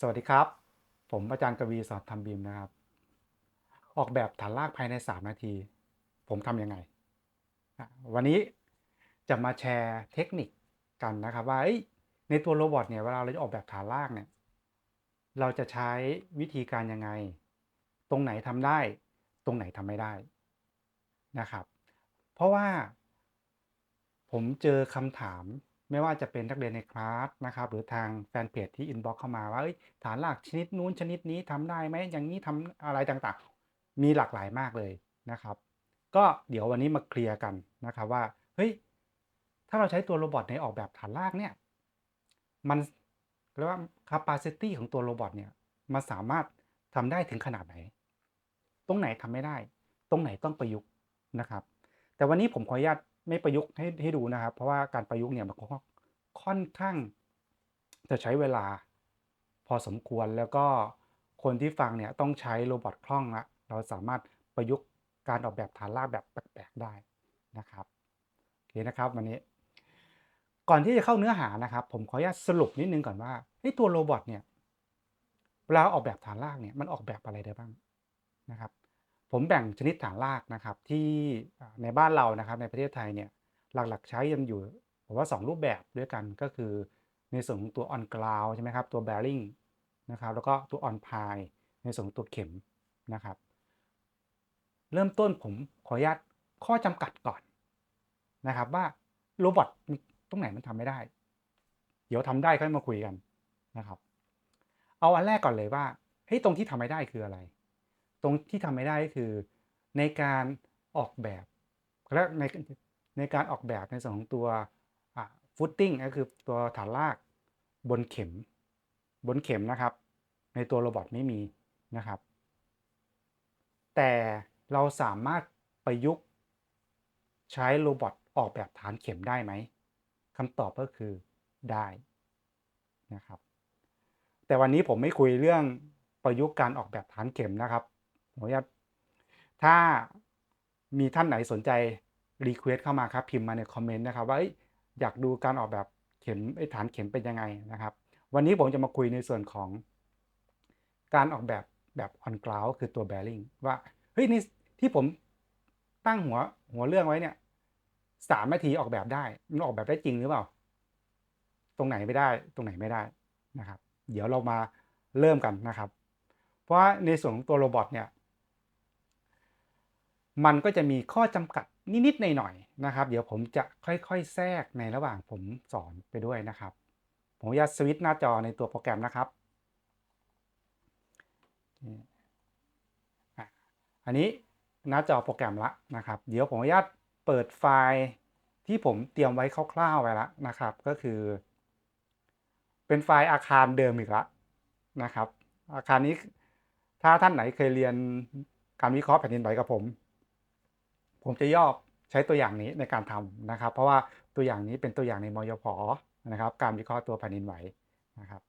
สวัสดีครับ ผมอาจารย์กวีสอนทำบีมนะครับ ออกแบบฐานรากภายใน 3 นาที ผมทำยังไง วันนี้จะมาแชร์เทคนิคกันนะครับว่าในตัวโรบอทเนี่ยเวลาเราจะออกแบบฐานรากเนี่ยเราจะใช้วิธีการยังไง ตรงไหนทำได้ ตรงไหนทำไม่ได้นะครับ เพราะว่าผมเจอคำถาม ไม่ว่าจะเป็นนักเรียนในคลาสนะครับหรือทางแฟนเพจที่อินบ็อกเข้ามาว่าฐานรากชนิดนู้นชนิดนี้ทำได้ไหมอย่างนี้ทำอะไรต่างๆ มีหลากหลายมากเลยนะครับ ก็เดี๋ยววันนี้มาเคลียร์กันนะครับว่าเฮ้ยถ้าเราใช้ตัวโรบอทในออกแบบฐานรากเนี่ยมันเรียกว่า capacity ของตัวโรบอทเนี่ยมันสามารถทำได้ถึงขนาดไหน ตรงไหนทำไม่ได้ ตรงไหนต้องประยุกต์นะครับ แต่วันนี้ผมขออนุญาต ไม่ประยุกต์ให้ให้ดูนะครับ เพราะว่าการประยุกต์เนี่ยมันก็ค่อนข้างจะใช้เวลาพอสมควรแล้วก็คนที่ฟังเนี่ยต้องใช้โรบอทคล่องละเราสามารถประยุกต์การออกแบบฐานรากแบบแปลกๆได้นะครับโอเคนะครับวันนี้ ก่อนที่จะเข้าเนื้อหานะครับ ผมขออนุญาตสรุปนิดนึงก่อนว่าไอ้ตัวโรบอทเนี่ยเวลาออกแบบฐานรากเนี่ยมันออกแบบอะไรได้บ้างนะครับ ผมแบ่งชนิดฐานรากนะครับที่ในบ้านเรานะครับในประเทศไทยเนี่ยหลักๆใช้ยันอยู่ผมว่า 2 รูปแบบด้วยกันก็คือ ในส่วนของตัว on ground ใช่ไหมครับตัว bearing นะครับแล้วก็ตัว on pile ในส่วนของตัวเข็มนะครับ เริ่มต้นผมขออนุญาตข้อจำกัดก่อนนะครับว่าโรบอทตรงไหนมันทำไม่ได้ เดี๋ยวทำได้ค่อยมาคุยกันนะครับ เอาอันแรกก่อนเลยว่าเฮ้ยตรงที่ทำไม่ได้คืออะไร ตรงที่ทำไม่ได้ก็คือในการออกแบบและในในการออกแบบในส่วนของตัวฟุตติ้งก็คือตัวฐานรากบนเข็ม บนเข็มนะครับ ในตัวโรบอทไม่มีนะครับ แต่เราสามารถประยุกต์ใช้โรบอทออกแบบฐานเข็มได้ไหมคำตอบก็คือได้นะครับ แต่วันนี้ผมไม่คุยเรื่องประยุกต์การออกแบบฐานเข็มนะครับ ขออนุญาตถ้ามีท่านไหนสนใจรีเควสเข้ามาครับพิมพ์มาในคอมเมนต์นะครับว่าอยากดูการออกแบบเข็มไอ้ฐานเข็มเป็นยังไงนะครับ วันนี้ผมจะมาคุยในส่วนของการออกแบบแบบ on ground คือตัว bearing ว่าเฮ้ยนี่ที่ผมตั้งหัวหัวเรื่องไว้เนี่ยสามนาทีออกแบบได้มันออกแบบได้จริงหรือเปล่า ตรงไหนไม่ได้ตรงไหนไม่ได้นะครับ เดี๋ยวเรามาเริ่มกันนะครับ เพราะในส่วนของตัวโรบอทเนี่ย มันก็จะมีข้อจำกัดนิดๆหน่อยๆนะครับ เดี๋ยวผมจะค่อยๆ แทรกในระหว่างผมสอนไปด้วยนะครับ ผมจะสวิตช์หน้าจอในตัวโปรแกรมนะครับ อันนี้หน้าจอโปรแกรมละนะครับ เดี๋ยวผมอนุญาตเปิดไฟล์ที่ผมเตรียมไว้คร่าวๆไว้แล้วนะครับ ก็คือ เป็นไฟล์อาคารเดิมอีกล้วนะครับ อาคารนี้ถ้าท่านไหนเคยเรียนการวิเคราะห์แผ่นดินไหวกับผม ผมจะย่อใช้ตัวอย่างนี้ในการทำนะครับ เพราะว่าตัวอย่างนี้เป็นตัวอย่างในมยพนะครับ การวิเคราะห์ตัวแผ่นดินไหวนะครับ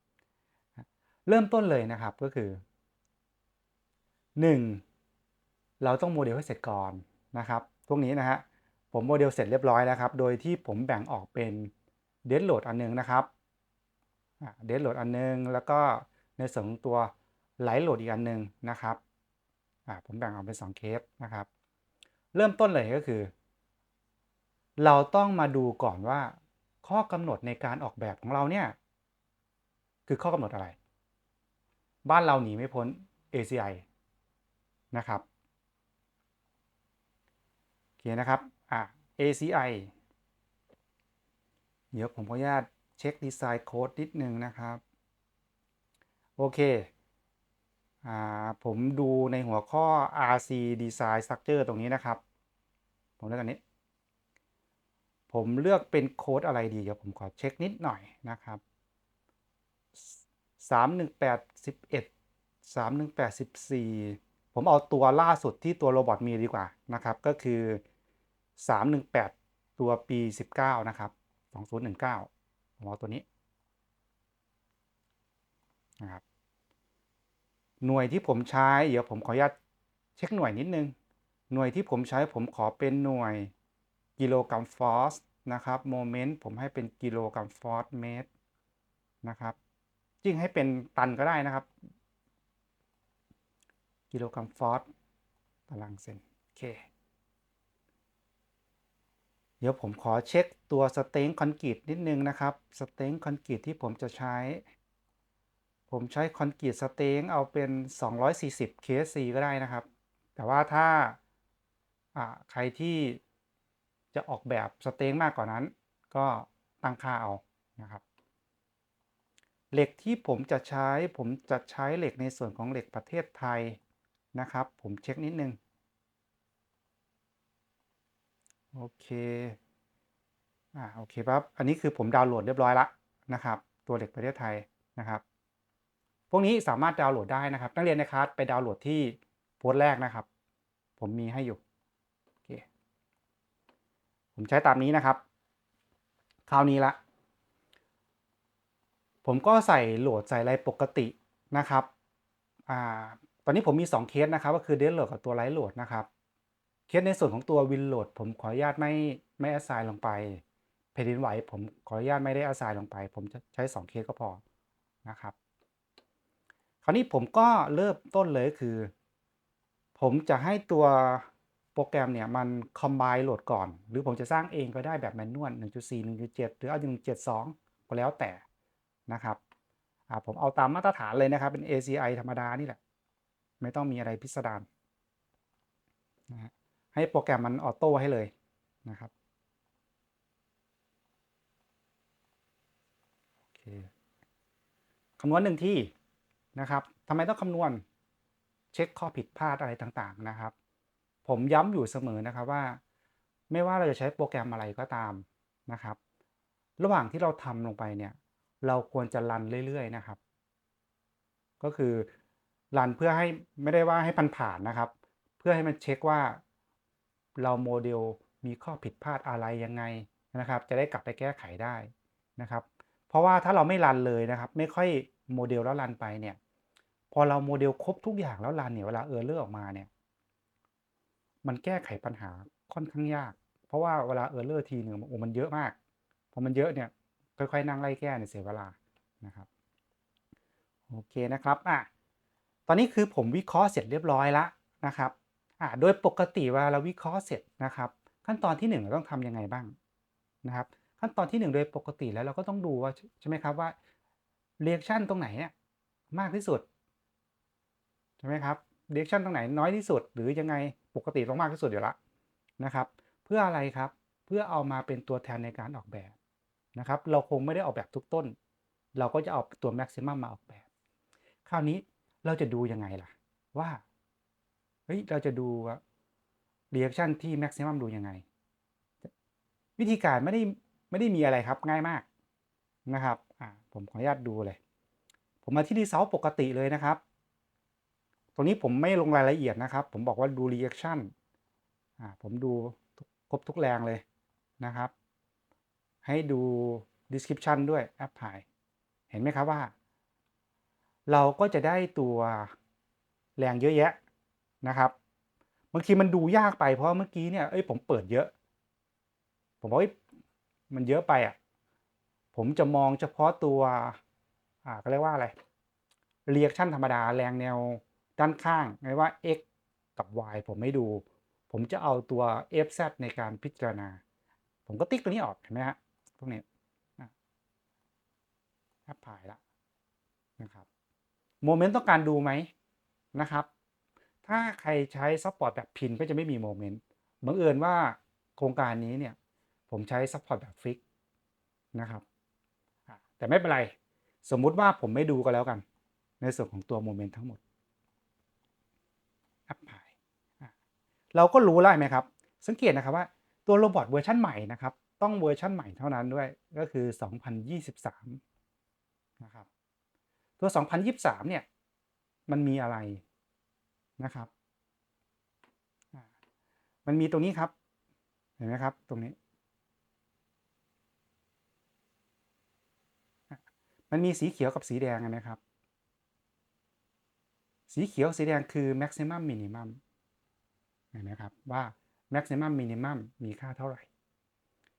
เริ่มต้นเลยนะครับก็คือ 1. เราต้องโมเดลให้เสร็จก่อนนะครับ พวกนี้นะฮะผมโมเดลเสร็จเรียบร้อยแล้วครับ โดยที่ผมแบ่งออกเป็นเดสโหลดอันนึงนะครับเดสโหลดอันนึง แล้วก็ในส่วนตัวไลท์โหลดอีกอันนึงนะครับผมแบ่งออกเป็น 2 เคสนะครับ เริ่มต้นเลยก็คือ เราต้องมาดูก่อนว่า ข้อกำหนดในการออกแบบของเราเนี่ยคือข้อกำหนดอะไร บ้านเราหนีไม่พ้น ACI นะครับโอเคนะครับอะ ACI เดี๋ยวผมขออนุญาตเช็คดีไซน์โค้ดนิดนึงนะครับ โอเคผมดูในหัวข้อ RC Design Structure ตรงนี้นะครับ ผมเลือกอันนี้ ผมเลือกเป็นโค้ดอะไรดีเดี๋ยวผมขอเช็คนิดหน่อยนะครับ318 11 318 14ผมเอาตัวล่าสุดที่ตัวโรบอทมีดีกว่านะครับ ก็คือ318ตัวปี19นะครับ2019ผมเอาตัวนี้นะครับหน่วยที่ผมใช้ เดี๋ยวผมขออนุญาตเช็คหน่วยนิดนึง หน่วยที่ผมใช้ผมขอเป็นหน่วยกิโลกรัมฟอสนะครับโมเมนต์ผมให้เป็นกิโลกรัมฟอสเมตรนะครับจิ้งให้เป็นตันก็ได้นะครับ กิโลกรัมฟอสตารางเซนโอเค เดี๋ยวผมขอเช็คตัวสเต็งคอนกรีตนิดนึงนะครับสเต็งคอนกรีตที่ผมจะใช้ ผมใช้คอนกรีตสเต็งเอาเป็น 240 KSC ก็ได้นะครับ แต่ว่าถ้า ใครที่จะออกแบบสเต็งมากกว่านั้น ก็ตั้งค่าเอานะครับ เหล็กที่ผมจะใช้ผมจะใช้เหล็กในส่วนของเหล็กประเทศไทยนะครับ ผมเช็คนิดนึง โอเคอ่าโอเคปั๊บอันนี้คือผมดาวน์โหลดเรียบร้อยล้วนะครับ ตัวเหล็กประเทศไทยนะครับ พวกนี้สามารถดาวน์โหลดได้นะครับ นักเรียนในคลาสไปดาวน์โหลดที่โพสต์แรกนะครับ ผมมีให้อยู่ ผมใช้ตามนี้นะครับ คราวนี้ละ ผมก็ใส่โหลดใส่อะไรปกตินะครับอ่าตอนนี้ผมมี 2 เคสนะครับ ก็คือเดนโหลดกับตัวไลท์โหลดนะครับ เคสในส่วนของตัววินโหลดผมขออนุญาตไม่ไม่แอสไซน์ลงไปแผ่นดินไหวผมขออนุญาตไม่ได้แอสไซน์ลงไป ผมจะใช้ 2 เคสก็พอนะครับ คราวนี้ผมก็เริ่มต้นเลยคือ ผมจะให้ตัว โปรแกรมเนี่ยมันคอมไบโหลดก่อน หรือผมจะสร้างเองก็ได้แบบแมนนวล1.4 1.7 หรือเอา1.72 ก็แล้วแต่นะครับผมเอาตามมาตรฐานเลยนะครับ เป็น ACI ธรรมดานี่แหละ ไม่ต้องมีอะไรพิสดารนะฮะให้โปรแกรมมันออโต้ให้เลยนะครับโอเคคำนวณหนึ่งที่นะครับทำไมต้องคำนวณ เช็คข้อผิดพลาดอะไรต่างๆนะครับ ผมย้ำอยู่เสมอนะครับว่า ไม่ว่าเราจะใช้โปรแกรมอะไรก็ตามนะครับ ระหว่างที่เราทำลงไปเนี่ย เราควรจะรันเรื่อยๆนะครับ ก็คือรันเพื่อให้ไม่ได้ว่าให้พันผ่านนะครับ เพื่อให้มันเช็คว่าเราโมเดลมีข้อผิดพลาดอะไรยังไงนะครับ จะได้กลับไปแก้ไขได้นะครับ เพราะว่าถ้าเราไม่รันเลยนะครับ ไม่ค่อยโมเดลแล้วรันไปเนี่ย พอเราโมเดลครบทุกอย่างแล้วรันเนี่ยเวลาเออร์เลอร์ออกมาเนี่ย มันแก้ไขปัญหาค่อนข้างยาก เพราะว่าเวลาเออร์เลอร์ทีหนึ่งโอ้มันเยอะมากพอมันเยอะเนี่ยค่อยๆนั่งไล่แก้เนี่ยเสียเวลานะครับโอเคนะครับอะตอนนี้คือผมวิเคราะห์เสร็จเรียบร้อยแล้วนะครับอะโดยปกติเวลาเราวิเคราะห์เสร็จนะครับ ขั้นตอนที่ 1 เราต้องทำยังไงบ้างนะครับ ขั้นตอนที่ 1 โดยปกติแล้วเราก็ต้องดูว่าใช่ไหมครับว่าเรียกชั่นตรงไหนเนี่ยมากที่สุดใช่ไหมครับเรียกชั่นตรงไหนน้อยที่สุดหรือยังไง ปกติต้องมากที่สุดอยู่ล้วนะครับ เพื่ออะไรครับเพื่อเอามาเป็นตัวแทนในการออกแบบนะครับ เราคงไม่ได้ออกแบบทุกต้น เราก็จะเอาตัวแม็กซิมัมมาออกแบบ คราวนี้เราจะดูยังไงล่ะ ว่าเฮ้ยเราจะดูเรีแอคชั่นที่แม็กซิมัมดูยังไง วิธีการไม่ได้ไม่ได้มีอะไรครับง่ายมากนะครับผมขออนุญาตดูเลย ผมมาที่ดีเซลปกติเลยนะครับ ตรงนี้ผมไม่ลงรายละเอียดนะครับ ผมบอกว่าดูรีแอคชั่นอ่าผมดูครบทุกแรงเลยนะครับ ให้ดู description ด้วยแอปพายเห็นไหมครับว่า เราก็จะได้ตัวแรงเยอะแยะนะครับบางทีมันดูยากไปเพราะเมื่อกี้เนี่ยเอ้ยผมเปิดเยอะ ผมบอกมันเยอะไปอะผมจะมองเฉพาะตัวอ่าก็เรียกว่าอะไรเรียกชั่นธรรมดาแรงแนว ด้านข้างไม่ว่า x กับ y ผมไม่ดู ผมจะเอาตัว fz ในการพิจารณา ผมก็ติ๊กตัวนี้ออกเห็นไหมฮะตรงนี้แอปพลายละนะครับโมเมนต์ต้องการดูไหมนะครับ ถ้าใครใช้ซัพพอร์ตแบบพินก็จะไม่มีโมเมนต์บังเอิญว่าโครงการนี้เนี่ย ผมใช้ซัพพอร์ตแบบฟิกนะครับแต่ไม่เป็นไร สมมุติว่าผมไม่ดูก็แล้วกัน ในส่วนของตัวโมเมนต์ทั้งหมดแอปพลาย เราก็รู้แล้วไหมครับ สังเกตนะครับว่าตัวโรบอทเวอร์ชันใหม่นะครับ ต้องเวอร์ชันใหม่เท่านั้นด้วยก็คือ 2023 นะครับ ตัว 2023 เนี่ย มันมีอะไรนะครับ มันมีตรงนี้ครับ เห็นไหมครับ ตรงนี้ มันมีสีเขียวกับสีแดงนะครับ สีเขียวสีแดงคือ maximum minimum นไหมครับว่า maximum minimum มีค่าเท่าไหร่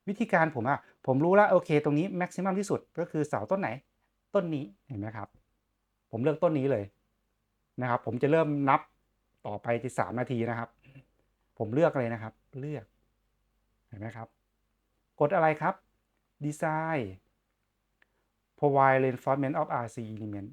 วิธีการผมอะผมรู้แล้วโอเค ตรงนี้ maximum ที่สุดก็คือเสาต้นไหน ต้นนี้เห็นไหมครับ ผมเลือกต้นนี้เลยนะครับ ผมจะเริ่มนับต่อไปที่สามนาทีนะครับ ผมเลือกเลยนะครับ เลือกเห็นไหมครับ กดอะไรครับ Design Provide Reinforcement of RC Element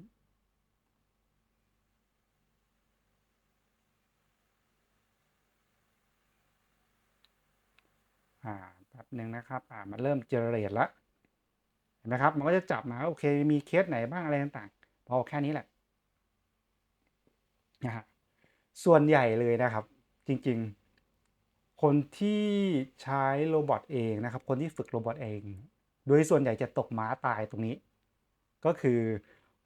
อ่าแป๊บ หนึ่งนะครับอ่ามันเริ่มเจเนเรตแล้วเห็นไหมครับ มันก็จะจับมาโอเคมีเคสไหนบ้างอะไรต่างๆ พอแค่นี้แหละนะฮะส่วนใหญ่เลยนะครับ จริงๆ คนที่ใช้โรบอทเองนะครับ คนที่ฝึกโรบอทเอง โดยส่วนใหญ่จะตกม้าตายตรงนี้ ก็คือ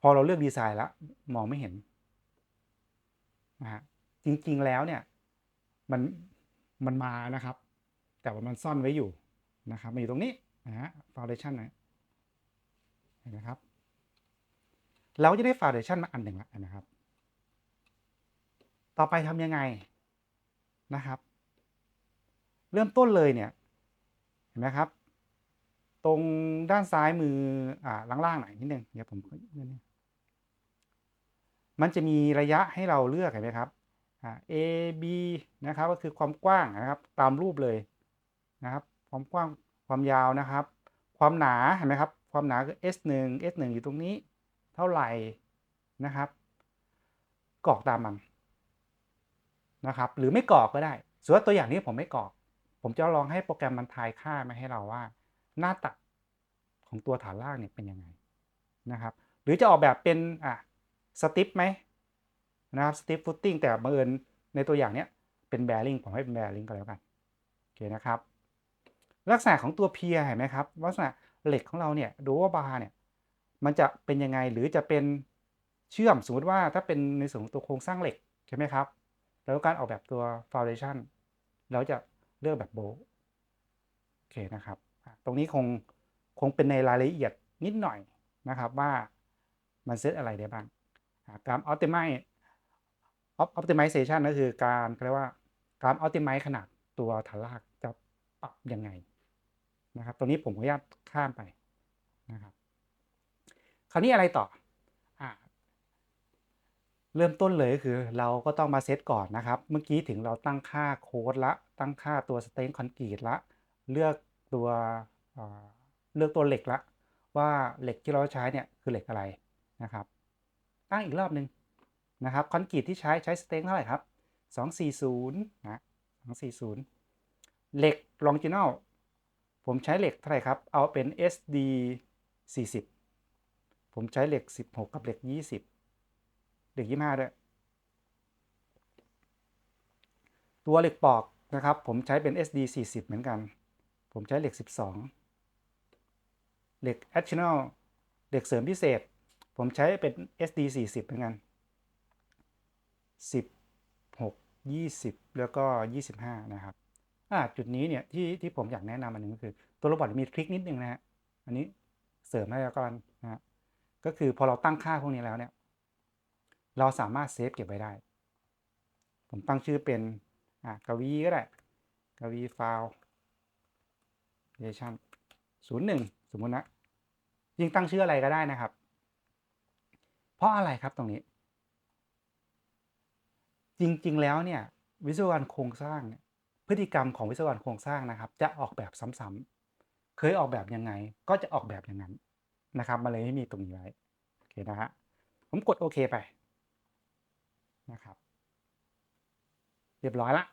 พอเราเลือกดีไซน์แล้วมองไม่เห็นนะฮะจริงๆแล้วเนี่ยมันมันมานะครับ แต่ว่ามันซ่อนไว้อยู่ นะครับมันอยู่ตรงนี้นะฮะ foundation นะเห็นไหมครับ เราจะได้ foundation มาอันหนึ่งแล้วนะครับ ต่อไปทำยังไงนะครับ เริ่มต้นเลยเนี่ย เห็นไหมครับ ตรงด้านซ้ายมืออ่าล่างๆหน่อยนิดนึงเดี๋ยวผมมันจะมีระยะให้เราเลือกเห็นไหมครับอ่า A B นะครับก็คือความกว้างนะครับ ตามรูปเลยนะครับ ความกว้างความยาวนะครับ ความหนาเห็นไหมครับ ความหนาคือ S1 S1 อยู่ตรงนี้ เท่าไหร่นะครับกรอกตามมันนะครับ หรือไม่กรอกก็ได้ส่วนตัวอย่างนี้ผมไม่กรอก ผมจะลองให้โปรแกรมมันทายค่ามาให้เราว่า หน้าตัดของตัวฐานล่างเนี่ยเป็นยังไงนะครับ หรือจะออกแบบเป็นอะสติปไหมนะครับสติปฟุตติ้งแต่บังเอิญในตัวอย่างเนี้ยเป็นแบริ่งผมให้เป็นแบริ่งก็แล้วกันโอเคนะครับ ลักษณะของตัวเพียเห็นไหมครับลักษณะเหล็กของเราเนี่ยดูว่าบาร์เนี่ยมันจะเป็นยังไงหรือจะเป็นเชื่อมสมมติว่าถ้าเป็นในส่วนของตัวโครงสร้างเหล็กใช่ไหมครับ แล้วการออกแบบตัว foundation เราจะเลือกแบบโบโอเคนะครับ ตรงนี้คงคงเป็นในรายละเอียดนิดหน่อยนะครับว่ามันเซตอะไรได้บ้างการ optimize optimization ก็คือการเรียกว่าการ optimize ขนาดตัวฐานรากจะปรับยังไง นะครับตรงนี้ผมขออนุญาตข้ามไปนะครับ คราวนี้อะไรต่ออเริ่มต้นเลยก็คือเราก็ต้องมาเซตก่อนนะครับ เมื่อกี้ถึงเราตั้งค่าโค้ดละ ตั้งค่าตัวสเตนคอนกรีตละ เลือกตัวเลือกตัวเหล็กละ ว่าเหล็กที่เราใช้เนี่ยคือเหล็กอะไรนะครับ ตั้งอีกรอบหนึ่งนะครับคอนกรีตที่ใช้ใช้สเตนเท่าไหร่ครับ 240นะ240 เหล็กลองจิ n นล ผมใช้เหล็กเท่าไหร่ครับ เอาเป็น SD 40 ผมใช้เหล็ก 16 กับเหล็ก 20 เหล็ก 25 ด้วย ตัวเหล็กปอกนะครับ ผมใช้เป็น SD 40 เหมือนกัน ผมใช้เหล็ก 12 เหล็ก additional เหล็กเสริมพิเศษ ผมใช้เป็น SD 40 เหมือนกัน 16 20 แล้วก็ 25 นะครับ จุดนี้เนี่ยที่ที่ผมอยากแนะนำอันหนึ่งก็คือ ตัวโรบอทมีทริคนิดนึงนะฮะอันนี้เสริมให้แล้วกันนะฮะก็คือพอเราตั้งค่าพวกนี้แล้วเนี่ย เราสามารถเซฟเก็บไว้ได้ ผมตั้งชื่อเป็นอ่ากวีก็ได้กวีไฟล์เดชั่นศูนย์หนึ่งสมมตินะยิงตั้งชื่ออะไรก็ได้นะครับ เพราะอะไรครับตรงนี้ จริงๆแล้วเนี่ยวิศวกรโครงสร้างเนี่ย พฤติกรรมของวิศวกรโครงสร้างนะครับ จะออกแบบซ้ำๆเคยออกแบบยังไง ก็จะออกแบบอย่างนั้นนะครับมาเลยไม่มีตรงนี้ไว้โอเคนะฮะผมกดโอเคไปนะครับ เรียบร้อยละ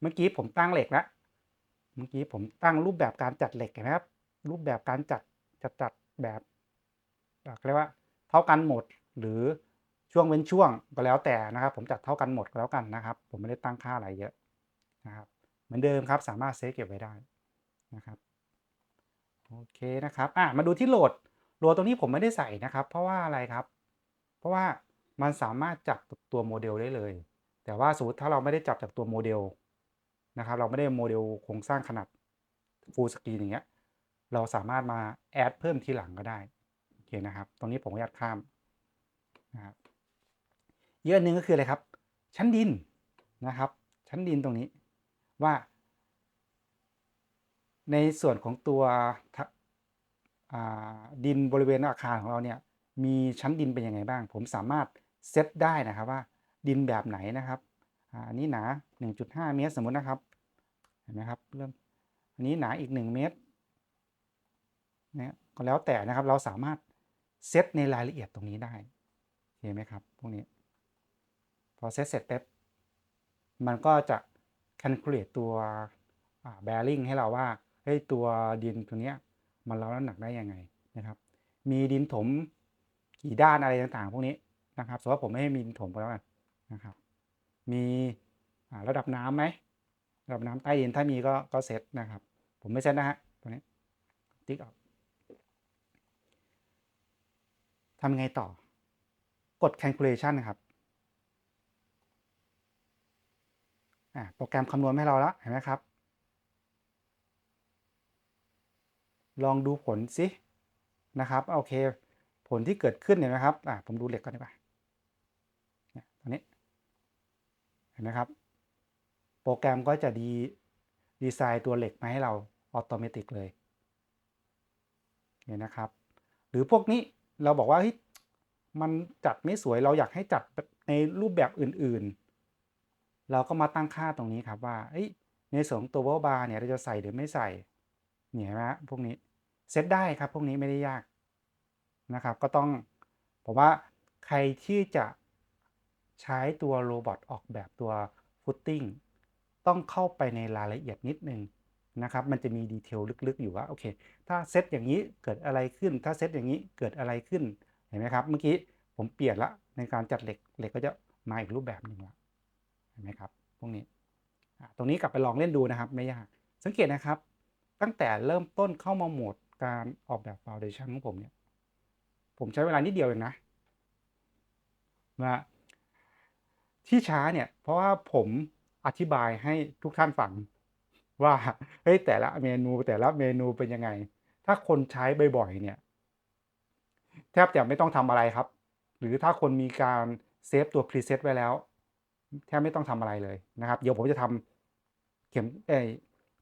เมื่อกี้ผมตั้งเหล็กแล้วเมื่อกี้ผมตั้งรูปแบบการจัดเหล็กนะครับ รูปแบบการจัดจัดจัดแบบเรียกว่าเท่ากันหมดหรือช่วงเว้นช่วงก็แล้วแต่นะครับ ผมจัดเท่ากันหมดก็แล้วกันนะครับ ผมไม่ได้ตั้งค่าอะไรเยอะนะครับ เหมือนเดิมครับ สามารถเซฟเก็บไว้ได้นะครับโอเคนะครับอะมาดูที่โหลดโหลดตรงนี้ผมไม่ได้ใส่นะครับ เพราะว่าอะไรครับ เพราะว่ามันสามารถจับตัวโมเดลได้เลย แต่ว่าสมมติถ้าเราไม่ได้จับจากตัวโมเดลนะครับเราไม่ได้โมเดลโครงสร้างขนาด full screen อย่างเงี้ยเราสามารถมาแอดเพิ่มทีหลังก็ได้โอเคนะครับ ตรงนี้ผมอยากข้ามนะครับเยอะนึงก็คืออะไรครับ ชั้นดินนะครับ ชั้นดินตรงนี้ ว่า ในส่วนของตัวดินบริเวณอาคารของเราเนี่ยมีชั้นดินเป็นยังไงบ้าง ผมสามารถเซตได้นะครับว่าดินแบบไหนนะครับอันนี้หนา 1.5 เมตรสมมุตินะครับเห็นไหมครับเริ่มอันนี้หนาอีก 1 เมตรนี่ยก็แล้วแต่นะครับเราสามารถเซตในรายละเอียดตรงนี้ได้เห็นไหมครับพวกนี้พอเซตเสร็จปุ๊บมันก็จะ calculate ตัว bearing ให้เราว่าเฮ้ยตัวดินตัวเนี้ยมันรับน้ำหนักได้ยังไงนะครับ มีดินถมกี่ด้านอะไรต่างๆ พวกนี้นะครับสมมติว่าผมไม่ให้มีดินถมก็แล้วกันนะครับ มีระดับน้ำไหมระดับน้ำใต้ดินถ้ามีก็ก็เซตนะครับ ผมไม่เซตนะฮะตัวนี้ติ๊กออกทำยังไงต่อ กด calculation นะครับ โปรแกรมคำนวณให้เราแล้วเห็นไหมครับ ลองดูผลสินะครับโอเค ผลที่เกิดขึ้นเห็นไหมครับอ่าผมดูเหล็กก่อนดีกว่าตรงนี้เห็นไหมครับ โปรแกรมก็จะดีดีไซน์ตัวเหล็กมาให้เราอัตโนมัติเลยเนี่ยนะครับ หรือพวกนี้เราบอกว่ามันจัดไม่สวยเราอยากให้จัดในรูปแบบอื่น ๆ เราก็มาตั้งค่าตรงนี้ครับว่าในส่วนของตัววลบาร์เนี่ยเราจะใส่หรือไม่ใส่เนี่ยนะพวกนี้เซตได้ครับพวกนี้ไม่ได้ยากนะครับ ก็ต้องผมว่าใครที่จะใช้ตัวโรบอทออกแบบตัวฟุตติ้งต้องเข้าไปในรายละเอียดนิดนึงนะครับ มันจะมีดีเทลลึกๆอยู่ว่าโอเค ถ้าเซตอย่างนี้เกิดอะไรขึ้น ถ้าเซตอย่างนี้เกิดอะไรขึ้น เห็นไหมครับ เมื่อกี้ผมเปลี่ยนละในการจัดเหล็ก เหล็กก็จะมาอีกรูปแบบหนึ่งละ ห็นไหมครับพวกนี้ตรงนี้กลับไปลองเล่นดูนะครับไม่ยาก สังเกตนะครับ ตั้งแต่เริ่มต้นเข้ามาโหมดการออกแบบฟาวเดชั่นของผมเนี่ย ผมใช้เวลานิดเดียวเองนะนะที่ช้าเนี่ยเพราะว่าผมอธิบายให้ทุกท่านฟังว่าเฮ้ยแต่ละเมนูแต่ละเมนูเป็นยังไง ถ้าคนใช้บ่อยๆเนี่ย แทบจะไม่ต้องทำอะไรครับ หรือถ้าคนมีการเซฟตัวพรีเซตไว้แล้ว แทบไม่ต้องทำอะไรเลยนะครับ เดี๋ยวผมจะทำเข็มเอ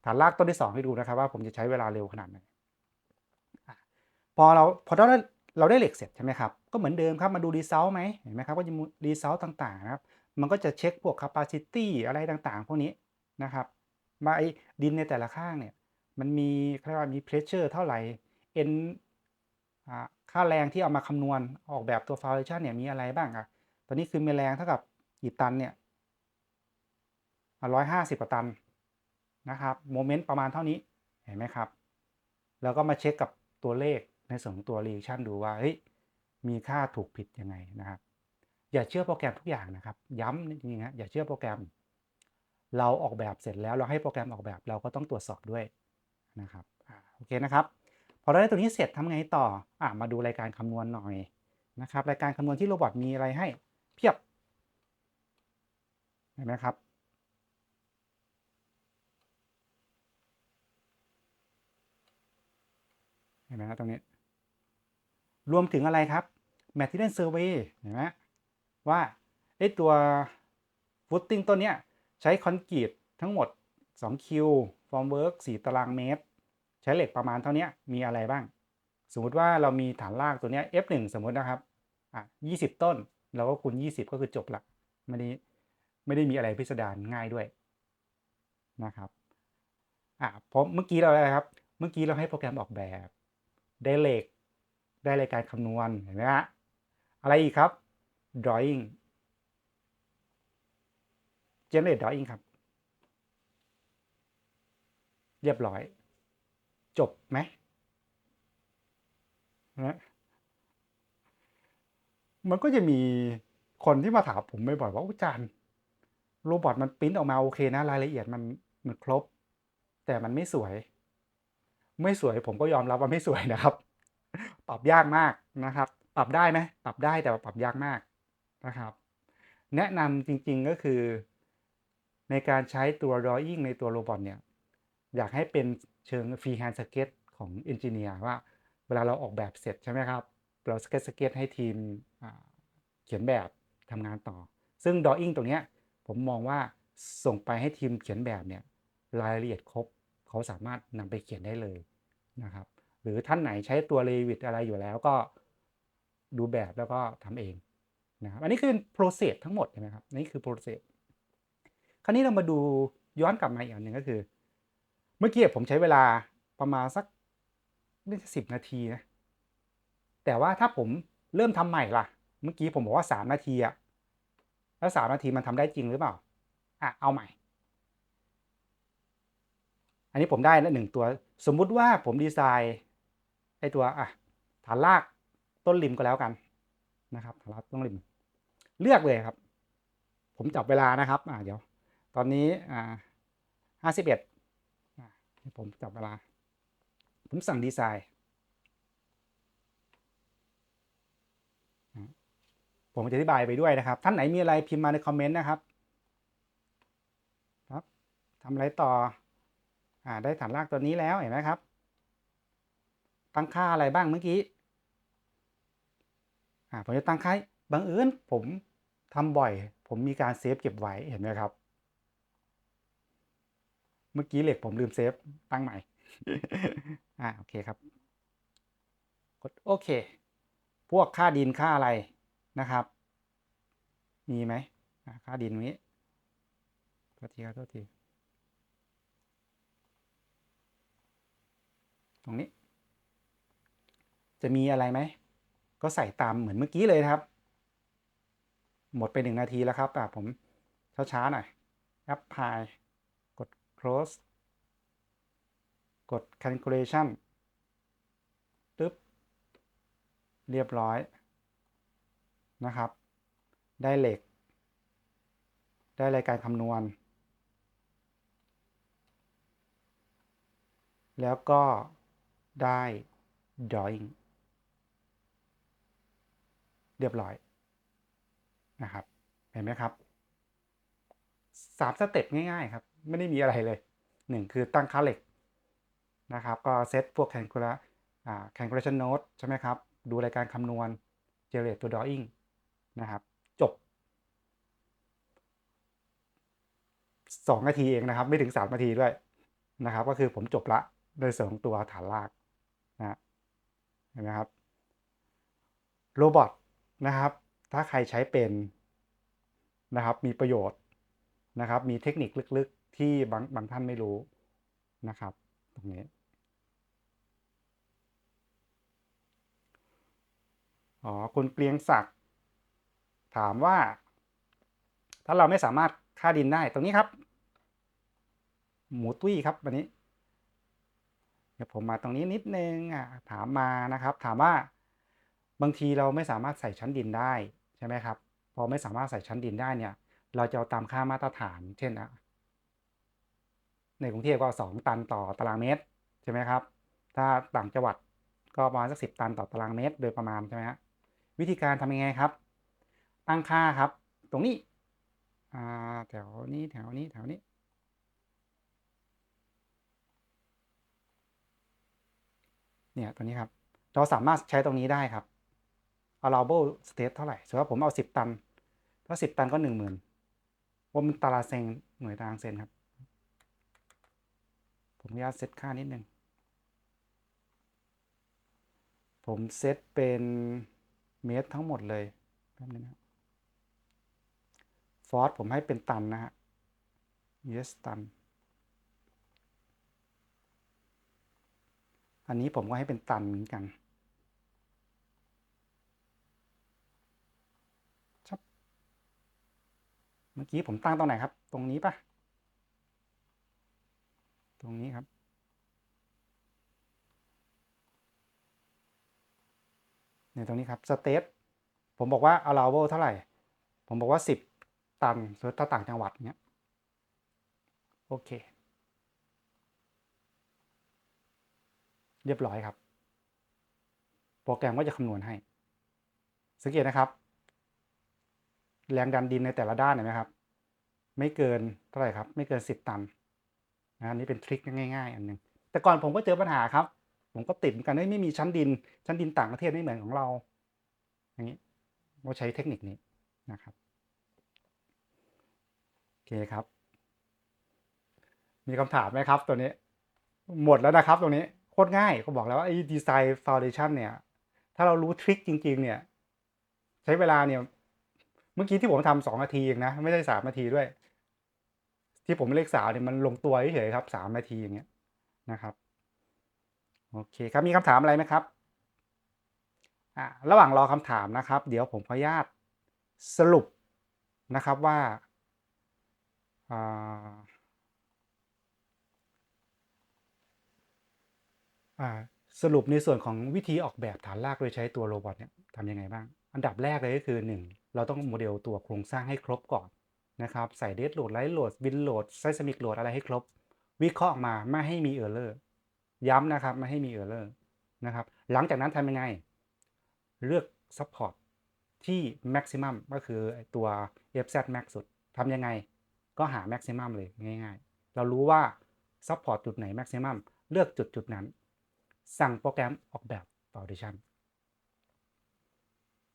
ฐานลากต้นที่ 2 ให้ดูนะครับ ว่าผมจะใช้เวลาเร็วขนาดไหนพอเราพอเราได้เราได้เหล็กเสร็จใช่ไหมครับ ก็เหมือนเดิมครับมาดูรีเซลไหมเห็นไหมครับก็จะรีเซลต่างๆนะครับ มันก็จะเช็คพวก capacity อะไรต่างๆ พวกนี้นะครับมาไอ้ดินในแต่ละข้างเนี่ย มันมีเรียกว่ามี pressure เท่าไหร่ n ค่าแรงที่เอามาคำนวณออกแบบตัว foundation เนี่ยมีอะไรบ้างอะตอนนี้คือมีแรงเท่ากับ กี่ตันเนี่ยร้อยห้าสิบตันนะครับโมเมนต์ประมาณเท่านี้เห็นไหมครับ แล้วก็มาเช็คกับตัวเลขในส่วนของตัว reaction ดูว่าเฮ้ยมีค่าถูกผิดยังไงนะครับ อย่าเชื่อโปรแกรมทุกอย่างนะครับ ย้ำจริงๆนะอย่าเชื่อโปรแกรม เราออกแบบเสร็จแล้วเราให้โปรแกรมออกแบบเราก็ต้องตรวจสอบด้วยนะครับโอเคนะครับพอเราได้ตัวนี้เสร็จทำไงต่ออ่ามาดูรายการคำนวณหน่อยนะครับ รายการคำนวณที่โรบอทมีอะไรให้เพียบ เห็นไหมครับ เห็นไหมครับตรงนี้ รวมถึงอะไรครับ Material Survey เห็นไหมว่าไอตัวฟุตติ้งต้นเนี้ยใช้คอนกรีตทั้งหมด2คิวฟอร์มเวิร์ก4ตารางเมตร ใช้เหล็กประมาณเท่านี้มีอะไรบ้าง สมมติว่าเรามีฐานรากตัวนี้ F1 สมมตินะครับอะ20 ต้น เราก็คูณ 20 ก็คือจบละไม่ได้ ไม่ได้มีอะไรพิสดารง่ายด้วยนะครับอะเพราะเมื่อกี้เราอะไรครับ เมื่อกี้เราให้โปรแกรมออกแบบได้เลขได้รายการคำนวณเห็นไหมฮะอะไรอีกครับ drawing generate drawing ครับ เรียบร้อย จบไหมนะมันก็จะมีคนที่มาถามผมบ่อยๆว่าอาจารย์ โรบอทมันปริ้นออกมาโอเคนะรายละเอียดมันมันครบ แต่มันไม่สวย ไม่สวยผมก็ยอมรับว่าไม่สวยนะครับ ปรับยากมากนะครับ ปรับได้ไหมปรับได้แต่ปรับยากมากนะครับ แนะนำจริงๆก็คือ ในการใช้ตัว drawing ในตัวโรบอทเนี่ย อยากให้เป็นเชิง freehand sketch ของ engineer ว่าเวลาเราออกแบบเสร็จใช่ไหมครับ เราสเก็ตสเก็ตให้ทีมเขียนแบบทำงานต่อ ซึ่ง drawing ตรงนี้ ผมมองว่าส่งไปให้ทีมเขียนแบบเนี่ยรายละเอียดครบเขาสามารถนำไปเขียนได้เลยนะครับหรือท่านไหนใช้ตัว Revit อะไรอยู่แล้วก็ดูแบบแล้วก็ทำเองนะครับอันนี้คือ process ทั้งหมดใช่ไหมครับนี่คือ process คราวนี้เรามาดูย้อนกลับมาอีกอันหนึ่งก็คือ เมื่อกี้ผมใช้เวลาประมาณสักน่าจะสิบนาทีนะแต่ว่าถ้าผมเริ่มทำใหม่ล่ะ เมื่อกี้ผมบอกว่าสามนาทีอะ แล้วสามนาทีมันทำได้จริงหรือเปล่า อะ เอาใหม่ อันนี้ผมได้แล้วหนึ่งตัว สมมุติว่าผมดีไซน์ไอตัวอะฐานรากต้นริมก็แล้วกันนะครับฐานรากต้นริม เลือกเลยครับ ผมจับเวลานะครับ อ่าเดี๋ยว ตอนนี้อ่าห้าสิบเอ็ดผมจับเวลา ผมสั่งดีไซน์ ผมจะอธิบายไปด้วยนะครับ ท่านไหนมีอะไรพิมพ์มาในคอมเมนต์นะครับ ครับทำอะไรต่ออ่าได้ฐานรากตัวนี้แล้วเห็นไหมครับ ตั้งค่าอะไรบ้างเมื่อกี้อ่าผมจะตั้งค่าบังเอิญผมทำบ่อย ผมมีการเซฟเก็บไว้เห็นไหมครับ เมื่อกี้เหล็กผมลืมเซฟตั้งใหม่อ่าโอเคครับกดโอเค พวกค่าดินค่าอะไร นะครับ มีไหมค่าดินตรงนี้โทษทีครับโทษที ตรงนี้ จะมีอะไรไหม ก็ใส่ตามเหมือนเมื่อกี้เลยครับ หมดไปหนึ่งนาทีแล้วครับอะผมช้าๆหน่อย apply กด close กด calculation ตึ๊บ เรียบร้อย นะครับ ได้เหล็ก ได้รายการคำนวณ แล้วก็ได้ drawing เรียบร้อยนะครับ เห็นไหมครับสามสเต็ปง่ายๆครับ ไม่ได้มีอะไรเลยหนึ่งคือตั้งค่าเหล็กนะครับ ก็เซตพวก calculation อ่า calculation node ใช่ไหมครับ ดูรายการคำนวณ generate ตัว drawing นะครับ จบ2นาทีเองนะครับ ไม่ถึง3นาทีด้วยนะครับ ก็คือผมจบละโดยส่วนของตัวฐานรากนะเห็นไหมครับโรบอทนะครับ ถ้าใครใช้เป็นนะครับ มีประโยชน์นะครับ มีเทคนิคลึกๆ ที่บางบางท่านไม่รู้นะครับ ตรงนี้อ๋อคุณเกรียงศักดิ ถามว่า ถ้าเราไม่สามารถค่าดินได้ตรงนี้ครับ หมูตุ้ยครับวันนี้เดี๋ยวผมมาตรงนี้นิดนึงอะถามมานะครับ ถามว่าบางทีเราไม่สามารถใส่ชั้นดินได้ใช่ไหมครับ พอไม่สามารถใส่ชั้นดินได้เนี่ย เราจะเอาตามค่ามาตรฐาน เช่นอะในกรุงเทพก็ 2 ตันต่อตารางเมตรใช่ไหมครับ ถ้าต่างจังหวัดก็ประมาณสักสิตันต่อตารางเมตร โดยประมาณใช่ไหมฮะวิธีการทำยังไงครับ ตั้งค่าครับ ตรงนี้แถวนี้แถวนี้แถวนี้ เนี่ยตัวนี้ครับ เราสามารถใช้ตรงนี้ได้ครับ allowable state เท่าไหร่สมมติว่าผมเอา 10 ตัน ถ้า 10 ตันก็ 10,000ว่ามันตารางเซนหน่วยตารางเซนครับ ผมอนุญาตเซตค่านิดนึง ผมเซตเป็นเมตรทั้งหมดเลยแป๊บนึงนะ อร์สผมให้เป็นตันนะฮะ yes ตัน อันนี้ผมก็ให้เป็นตันเหมือนกันชับเมื่อกี้ผมตั้งตรงไหนครับ ตรงนี้ปะตรงนี้ครับเนี่ยตรงนี้ครับ state ผมบอกว่า allowable เท่าไหร่ ผมบอกว่า 10 ตันสมมติถ้าต่างจังหวัดเนี้ยโอเค เรียบร้อยครับ โปรแกรมก็จะคำนวณให้ สังเกตนะครับ แรงดันดินในแต่ละด้านเห็นไหมครับ ไม่เกินเท่าไหร่ครับ ไม่เกิน 10 ตันนะอันนี้เป็นทริคง่ายๆ อันหนึ่งแต่ก่อนผมก็เจอปัญหาครับ ผมก็ติดเหมือนกันไม่มีชั้นดิน ชั้นดินต่างประเทศไม่เหมือนของเรา อย่างนี้เราใช้เทคนิคนี้นะครับ เคครับ มีคำถามไหมครับตัวนี้ หมดแล้วนะครับ ตรงนี้โคตรง่ายก็บอกแล้วว่าไอ้ดีไซน์ฟาวเดชันเนี่ย ถ้าเรารู้ทริคจริง ๆ เนี่ย ใช้เวลาเนี่ย เมื่อกี้ที่ผมทำสองนาทีเองนะ ไม่ได้สามนาทีด้วย ที่ผมเลขสาวเนี่ยมันลงตัวเฉยๆครับสามนาทีอย่างเงี้ยนะครับโอเคครับมีคำถามอะไรไหมครับอ่าระหว่างรอคำถามนะครับ เดี๋ยวผมขออนุญาตสรุปนะครับว่า สรุปในส่วนของวิธีออกแบบฐานรากโดยใช้ตัวโรบอทเนี่ยทำยังไงบ้าง อันดับแรกเลยก็คือ 1 เราต้องโมเดลตัวโครงสร้างให้ครบก่อนนะครับ ใส่เด d โหลดไลท์โหลดวินโหลดไซสมิกโหลดอะไรให้ครบ วิเคราะห์ออกมาไม่ให้มีเออร์เลอร์ย้ำนะครับไม่ให้มีเออร์เลอร์นะครับ หลังจากนั้นทำยังไง เลือก Support ที่ Maximum ก็คือไอ้ตัว FZ Max สุดทำยังไง ก็หา Maximum เลยง่ายๆ เรารู้ว่า Support จุดไหน Maximum เลือกจุดจุดนั้น สั่งโปรแกรมออกแบบ Foundation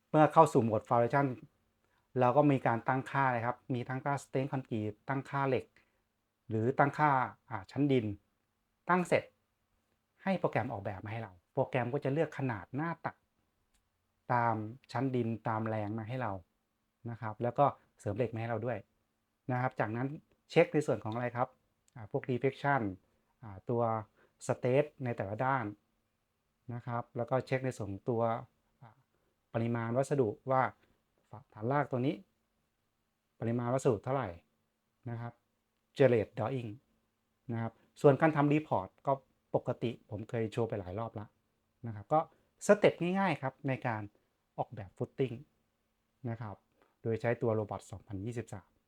เมื่อเข้าสู่โหมด Foundation เราก็มีการตั้งค่าเลยครับ มีตั้งค่า Strength Concrete ตั้งค่าเหล็ก หรือตั้งค่าาชั้นดิน ตั้งเสร็จ ให้โปรแกรมออกแบบมาให้เรา โปรแกรมก็จะเลือกขนาดหน้าตัดตามชั้นดินตามแรงมาให้เรานะครับ แล้วก็เสริมเหล็กมาให้เราด้วย นะครับ จากนั้นเช็คในส่วนของอะไรครับ พวก deflection ตัว state ในแต่ละด้านนะครับ แล้วก็เช็คในส่วนตัวปริมาณวัสดุว่าฐานรากตัวนี้ ปริมาณวัสดุเท่าไหร่นะครับ generate drawing นะครับ ส่วนการทำรีพอร์ตก็ปกติผมเคยโชว์ไปหลายรอบแล้วนะครับ ก็สเต็ปง่ายๆครับในการออกแบบฟุตติ้งนะครับ โดยใช้ตัวโรบอท2023